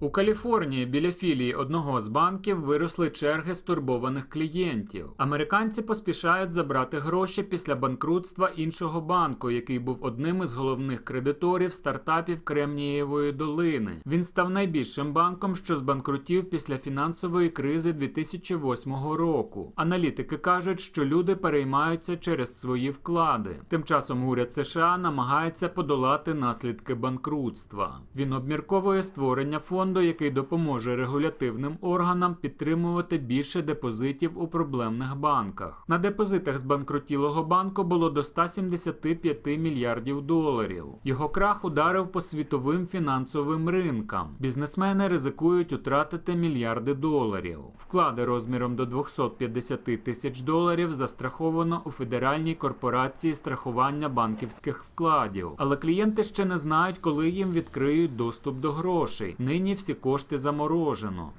У Каліфорнії біля філії одного з банків виросли черги стурбованих клієнтів. Американці поспішають забрати гроші після банкрутства іншого банку, який був одним із головних кредиторів стартапів Кремнієвої долини. Він став найбільшим банком, що збанкрутів після фінансової кризи 2008 року. Аналітики кажуть, що люди переймаються через свої вклади. Тим часом уряд США намагається подолати наслідки банкрутства. Він обмірковує створення фонду, який допоможе регулятивним органам підтримувати більше депозитів у проблемних банках. На депозитах збанкрутілого банку було до 175 мільярдів доларів. Його крах ударив по світовим фінансовим ринкам. Бізнесмени ризикують втратити мільярди доларів. Вклади розміром до 250 тисяч доларів застраховано у Федеральній корпорації страхування банківських вкладів. Але клієнти ще не знають, коли їм відкриють доступ до грошей. Нині всі кошти заморожено.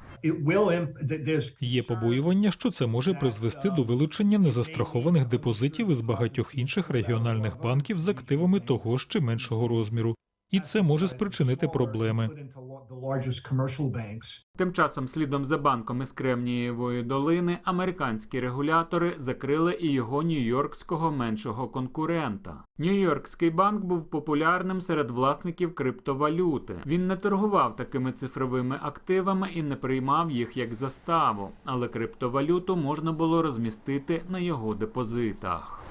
Є побоювання, що це може призвести до вилучення незастрахованих депозитів із багатьох інших регіональних банків з активами того ж чи меншого розміру, і це може спричинити проблеми. Тим часом, слідом за банком із Кремнієвої долини, американські регулятори закрили і його нью-йоркського меншого конкурента. Нью-Йоркський банк був популярним серед власників криптовалюти. Він не торгував такими цифровими активами і не приймав їх як заставу, але криптовалюту можна було розмістити на його депозитах.